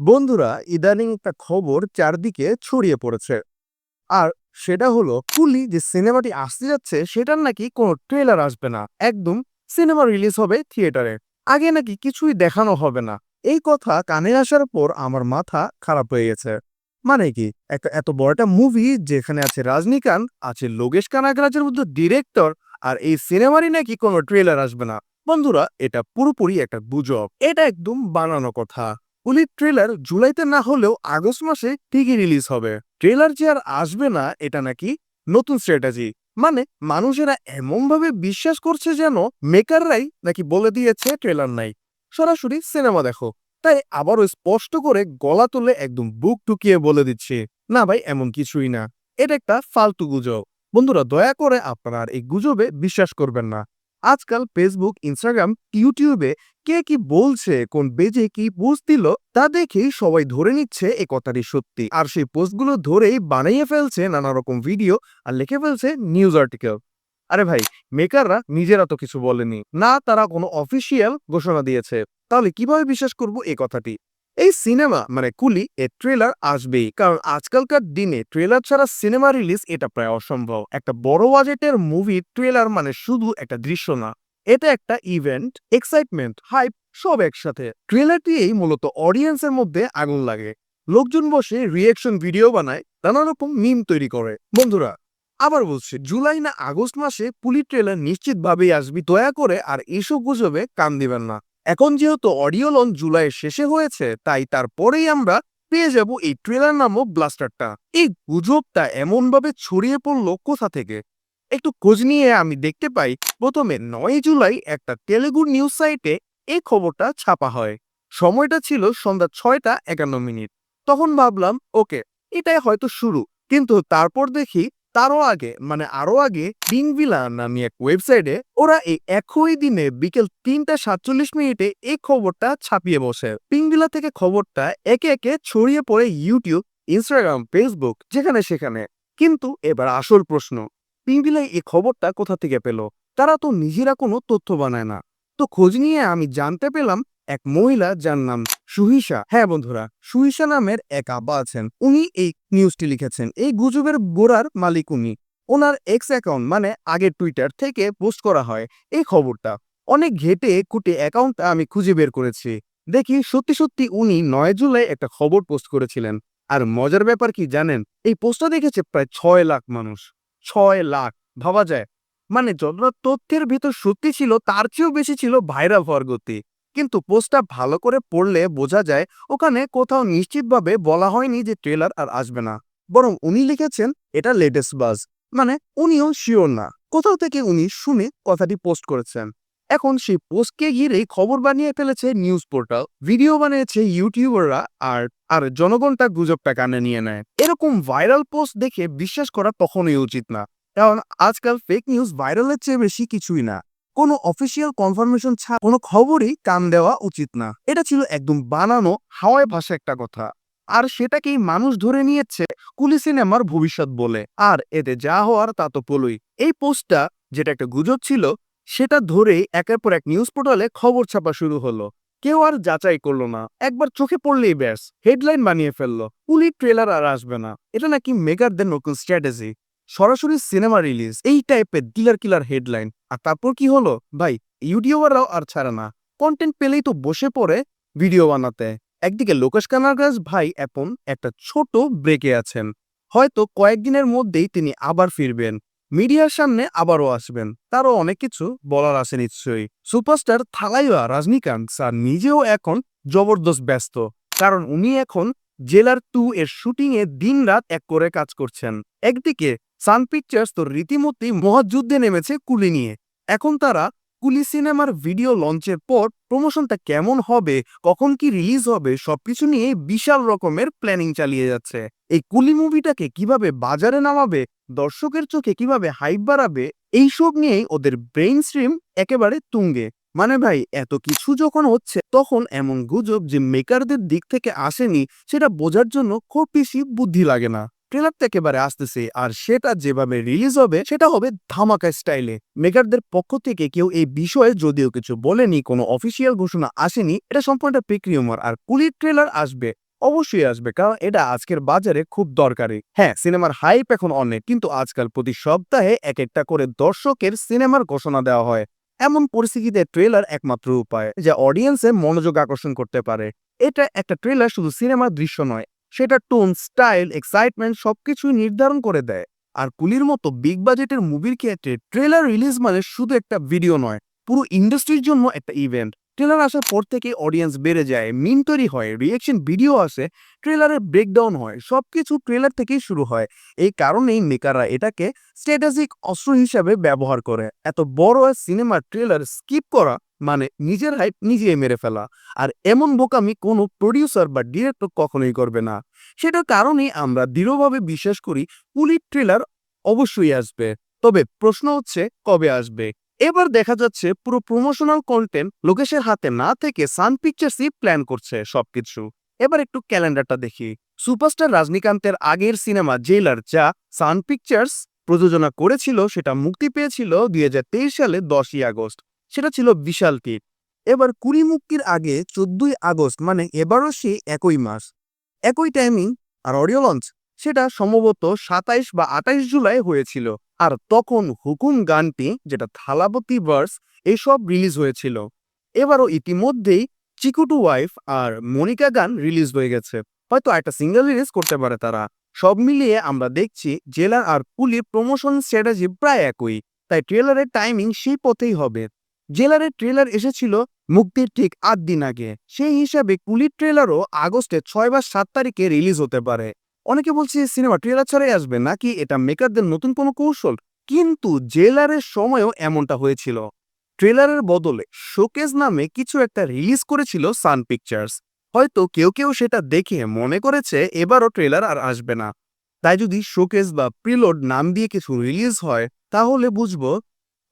বন্ধুরা, ইদানিং একটা খবর চারদিকে ছড়িয়ে পড়েছে। আর সেটা হলো, কুলি যে সিনেমাটি আসতে যাচ্ছে, সেটার নাকি কোনো ট্রেলার আসবে না। একদম সিনেমা রিলিজ হবে থিয়েটারে। আগে নাকি কিছুই দেখানো হবে না। এই কথা কানে আসার পর আমার মাথা খারাপ হয়ে গেছে। মানে কি, একটা এত বড় একটা মুভি যেখানে আছে রজনীকান্ত, আছে লোকেশ কানাগরাজের মধ্যে ডিরেক্টর আর এই সিনেমারই নাকি কোনো ট্রেলার আসবে না। বন্ধুরা, এটা পুরোপুরি একটা গুজব। এটা একদম বানানো কথা। কুলির ট্রেলার জুলাইতে না হলেও আগস্ট মাসে ঠিকই রিলিজ হবে। ট্রেলার যে আর আসবে না, এটা নাকি নতুন স্ট্র্যাটেজি। মানে মানুষেরা এমনভাবে বিশ্বাস করছে যেন মেকাররাই নাকি বলে দিয়েছে ট্রেলার নাই। সরাসরি সিনেমা দেখো। তাই আবারও স্পষ্ট করে গলা তুলে একদম বুক টুকিয়ে বলে দিচ্ছে, না ভাই, এমন কিছুই না। এটা একটা ফালতু গুজব। বন্ধুরা, দয়া করে আপনারা এই গুজবে বিশ্বাস করবেন না। আজকাল ফেসবুক ইনস্টাগ্রাম ইউটিউবে কে কি বলছে, কোন বেজে কি পোস্ট দিল, তা দেখেই সবাই ধরে নিচ্ছে এ কথাটি সত্যি। আর সেই পোস্টগুলো ধরেই বানাইয়ে ফেলছে নানা রকম ভিডিও আর লিখে ফেলছে নিউজ আর্টিকেল আরে ভাই মেকাররা নিজেরা তো কিছু বলেনি। না, তারা কোনো অফিসিয়াল ঘোষণা দিয়েছে। তাহলে কীভাবে বিশ্বাস করব এ কথাটি? এই সিনেমা মানে কুলি এর ট্রেলার আসবেই। কারণ আজকালকার দিনে ট্রেলার ছাড়া সিনেমা রিলিজ এটা প্রায় অসম্ভব। একটা বড় বাজেটের মুভি ট্রেলার মানে শুধু একটা দৃশ্য না, এটা একটা ইভেন্ট এক্সাইটমেন্ট হাইপ সব একসাথে। ট্রেলার দিয়েই মূলত অডিয়েন্সের মধ্যে আগুন লাগে। লোকজন বসে রিয়েকশন ভিডিও বানায়, নানা রকম মিম তৈরি করে। বন্ধুরা, আবার বলছি, জুলাই না আগস্ট মাসে পুলি ট্রেলার নিশ্চিতভাবেই আসবি, দয়া করে আর এসব গুজবে কান দিবেন না। এখন যেহেতু অডিও লঞ্চ জুলাইয়ের শেষে হয়েছে, তাই তারপরেই আমরা পেয়ে যাব এই ট্রেলার নামক ব্লাস্টারটা। এই গুজবটা এমনভাবে ছড়িয়ে পড়ল কোথা থেকে? একটু খোঁজ নিয়ে আমি দেখতে পাই, প্রথমে নয় জুলাই একটা তেলেগু নিউজ সাইটে এই খবরটা ছাপা হয়। সময়টা ছিল সন্ধ্যা ছয়টা একান্ন মিনিট। তখন ভাবলাম, ওকে, এটাই হয়তো শুরু। কিন্তু তারপর দেখি তারও আগে মানে আরও আগে পিংভিলা নামে এক ওয়েবসাইটে ওরা এই একই দিনে বিকেল তিনটা সাতচল্লিশ মিনিটে এই খবরটা ছাপিয়ে বসে। পিংভিলা থেকে খবরটা একে একে ছড়িয়ে পড়ে ইউটিউব ইনস্টাগ্রাম ফেসবুক যেখানে সেখানে। কিন্তু এবার আসল প্রশ্ন পিংভিলাই এই খবরটা কোথা থেকে পেল? তারা তো নিজেরা কোনো তথ্য বানায় না। তো খোঁজ নিয়ে আমি জানতে পেলাম এক মহিলা যার নাম সুহিসা হ্যাঁ বন্ধুরা সুহিসা নামের এক আব্বা আছেন। উনি এই নিউজটি লিখেছেন। এই গুজবের গোড়ার মালিক উনি। ওনার এক্স অ্যাকাউন্ট মানে আগের টুইটার থেকে পোস্ট করা হয়। এই খবরটা। অনেক ঘেটে কুটে অ্যাকাউন্টটা আমি খুঁজে বের করেছি। দেখি সত্যি সত্যি উনি নয় জুলাই একটা খবর পোস্ট করেছিলেন। আর মজার ব্যাপার কি জানেন? এই পোস্টটা দেখেছে প্রায় ছয় লাখ মানুষ। ছয় লাখ, ভাবা যায়। মানে যতটা তথ্যের ভিতর সত্যি ছিল, তার চেয়েও বেশি ছিল ভাইরাল হওয়ার গতি। কিন্তু পোস্টটা ভালো করে পড়লে বোঝা যায় ওখানে কোথাও নিশ্চিতভাবে বলা হয়নি যে ট্রেলার আর আসবে না। বরং উনি লিখেছেন, এটা লেটেস্ট বাজ মানে উনিও শিওর না। কোথাও থেকে উনি শুনে কথাটি পোস্ট করেছেন। এখন সেই পোস্টকে ঘিরেই খবর বানিয়ে ফেলেছে নিউজ পোর্টাল ভিডিও বানিয়েছে ইউটিউবাররা আর আর জনগণটা গুজবটা কানে নিয়ে নেয়। এরকম ভাইরাল পোস্ট দেখে বিশ্বাস করা কখনোই উচিত না। কারণ আজকাল ফেক নিউজ ভাইরালের চেয়ে বেশি কিছুই না। কোনো অফিসিয়াল কনফার্মেশন ছাড়া কোনো খবরই কান দেওয়া উচিত না। এটা ছিল একদম বানানো হাওয়ায় ভাষা একটা কথা। আর সেটাকেই মানুষ ধরে নিয়েছে কুলি সিনেমার ভবিষ্যৎ বলে। আর এতে যা হওয়ার তা তো পলুই এই পোস্টটা, যেটা একটা গুজব ছিল, সেটা ধরেই একের পর এক নিউজ পোর্টালে খবর ছাপা শুরু হলো। কেউ আর যাচাই করল না। একবার চোখে পড়লেই ব্যাস হেডলাইন বানিয়ে ফেলল। কুলি ট্রেলার আর আসবে না। এটা নাকি মেগারদের নতুন স্ট্র্যাটেজি সরাসরি সিনেমা রিলিজ এই টাইপের কিলার কিলার হেডলাইন আর তারপর কি হলো? ভাই, ইউটিউবাররাও আর ছাড়ে না। কন্টেন্ট পেলেই তো বসে পড়ে ভিডিও বানাতে। একদিকে লোকেশ কানারগাজ ভাই এখন একটা ছোট ব্রেকে আছেন। হয়তো কয়েকদিনের মধ্যেই তিনি আবার ফিরবেন। মিডিয়ার সামনে আবারও আসবেন। তারও অনেক কিছু বলার আছে নিশ্চয়ই। সুপারস্টার থালাইয়া রজনীকান্ত স্যার নিজেও এখন জবরদস্ত ব্যস্ত। কারণ উনি এখন জেলার টু এর শুটিং এ দিন রাত এক করে কাজ করছেন। একদিকে সান পিকচার্স তো রীতিমতোই মহাযুদ্ধে নেমেছে কুলি নিয়ে। এখন তারা কুলি সিনেমার ভিডিও লঞ্চের পর প্রমোশনটা কেমন হবে, কখন কি রিলিজ হবে, সবকিছু নিয়ে বিশাল রকমের প্ল্যানিং চালিয়ে যাচ্ছে। এই কুলি মুভিটাকে কীভাবে বাজারে নামাবে, দর্শকের চোখে কীভাবে হাইপ বাড়াবে, এইসব নিয়েই ওদের ব্রেইন স্ট্রিম একেবারে তুঙ্গে। মানে ভাই, এত কিছু যখন হচ্ছে, তখন এমন গুজব যে মেকারদের দিক থেকে আসেনি, সেটা বোঝার জন্য খুব বেশি বুদ্ধি লাগে না। ট্রেলারটা একেবারে আসতেছে। আর সেটা যেভাবে রিলিজ হবে, সেটা হবে ধামাকা স্টাইলে মেকারদের পক্ষ থেকে কেউ এই বিষয়ে যদিও কিছু বলেনি, কোনো অফিসিয়াল ঘোষণা আসেনি, এটা সম্পূর্ণ একটা পিক রিউমার আর কুলির ট্রেলার আসবে, অবশ্যই আসবে, কারণ এটা আজকের বাজারে খুব দরকারি। হ্যাঁ সিনেমার হাইপ এখন অনেক, কিন্তু আজকাল প্রতি সপ্তাহে এক একটা করে দর্শকের সিনেমার ঘোষণা দেওয়া হয়। এমন পরিস্থিতিতে ট্রেলার একমাত্র উপায়, যা অডিয়েন্সের মনোযোগ আকর্ষণ করতে পারে। এটা একটা ট্রেলার শুধু সিনেমার দৃশ্য নয় সেটা টোন স্টাইল এক্সাইটমেন্ট সবকিছুই নির্ধারণ করে দেয়। আর কুলির মতো বিগ বাজেটের মুভির ক্ষেত্রে ট্রেলার রিলিজ মানে শুধু একটা ভিডিও নয়, পুরো ইন্ডাস্ট্রির জন্য একটা ইভেন্ট ট্রেলার আসার পর থেকে অডিয়েন্স বেড়ে যায় মিন তৈরি হয় রিয়েকশন ভিডিও আসে ট্রেলারের ব্রেকডাউন হয়, সবকিছু ট্রেলার থেকেই শুরু হয়। এই কারণেই মেকাররা এটাকে স্ট্র্যাটেজিক অস্ত্র হিসাবে ব্যবহার করে। এত বড় সিনেমার ট্রেলার স্কিপ করা মানে নিজের হাইপ নিজেই মেরে ফেলা। আর এমন বোকামি কোনো প্রডিউসার বা ডিরেক্টর কখনোই করবে না। সেটার কারণেই আমরা দৃঢ়ভাবে বিশ্বাস করি পুলির ট্রেলার অবশ্যই আসবে। তবে প্রশ্ন হচ্ছে, কবে আসবে? এবার দেখা যাচ্ছে পুরো প্রমোশনাল কন্টেন্ট লোকেশের হাতে না থেকে সান পিকচার্সই প্ল্যান করছে সবকিছু। এবার একটু ক্যালেন্ডারটা দেখি। সুপারস্টার রজনীকান্তের আগের সিনেমা জেলার যা সান পিকচার্স প্রযোজনা করেছিল, সেটা মুক্তি পেয়েছিল দুই হাজার তেইশ সালে দশই আগস্ট। সেটা ছিল বিশাল টিপ এবার কুড়ি মুক্তির আগে চোদ্দই আগস্ট মানে এবারও সে একই মাস। একই টাইমিং আর অডিও লঞ্চ সেটা সম্ভবত সাতাইশ বা আঠাইশ জুলাই হয়েছিল। আর তখন হুকুম গানটি, যেটা থালাপতি ভার্স এসব রিলিজ হয়েছিল। এবারও ইতিমধ্যেই চিকুটু ওয়াইফ আর মনিকা গান রিলিজ হয়ে গেছে। হয়তো একটা সিঙ্গেল রিলিজ করতে পারে তারা। সব মিলিয়ে আমরা দেখছি জেলার আর পুলির প্রমোশন স্ট্র্যাটেজি প্রায় একই। তাই ট্রেলারের টাইমিং সেই পথেই হবে। জেলারের ট্রেলার এসেছিল মুক্তির ঠিক আট দিন আগে। সেই হিসাবে কুলির ট্রেলারও আগস্টে ছয় বা সাত তারিখে রিলিজ হতে পারে। অনেকে বলছে, সিনেমা ট্রেলার ছাড়াই আসবে নাকি এটা মেকারদের নতুন কোনো কৌশল? কিন্তু জেলারের সময়ও এমনটা হয়েছিল। ট্রেলারের বদলে শোকেজ নামে কিছু একটা রিলিজ করেছিল সান পিকচার্স। হয়তো কেউ কেউ সেটা দেখে মনে করেছে, এবারও ট্রেলার আর আসবে না। তাই যদি শোকেজ বা প্রিলোড নাম দিয়ে কিছু রিলিজ হয়, তাহলে বুঝব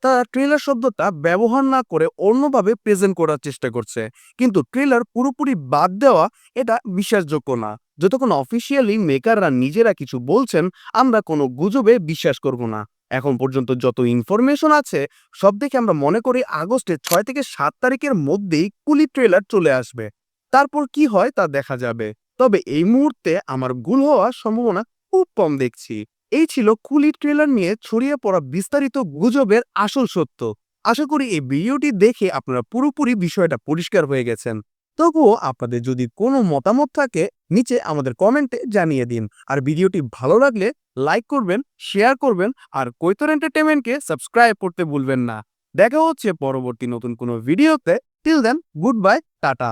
তারা ট্রেলার শব্দটা ব্যবহার না করে অন্যভাবে প্রেজেন্ট করার চেষ্টা করছে। কিন্তু ট্রেলার পুরোপুরি বাদ দেওয়া এটা বিশ্বাসযোগ্য না। যতক্ষণ অফিসিয়ালি মেকাররা নিজেরা কিছু বলছেন, আমরা কোনো গুজবে বিশ্বাস করব না। এখন পর্যন্ত যত ইনফরমেশন আছে, সব দেখে আমরা মনে করি আগস্টের ছয় থেকে সাত তারিখের মধ্যেই কুলি ট্রেলার চলে আসবে। তারপর কি হয় তা দেখা যাবে। তবে এই মুহূর্তে আমার ভুল হওয়ার সম্ভাবনা খুব কম দেখছি। এই ছিল কুলি ট্রেলার নিয়ে ছড়িয়ে পড়া বিস্তারিত গুজবের আসল সত্য। আশা করি এই ভিডিওটি দেখে আপনারা পুরোপুরি বিষয়টা পরিষ্কার হয়ে গেছেন। তবুও আপনাদের যদি কোনো মতামত থাকে, নিচে আমাদের কমেন্টে জানিয়ে দিন। আর ভিডিওটি ভালো লাগলে লাইক করবেন, শেয়ার করবেন, আর কৈতর এন্টারটেনমেন্টকে সাবস্ক্রাইব করতে ভুলবেন না। দেখা হচ্ছে পরবর্তী নতুন কোনো ভিডিওতে। Till then good bye tata.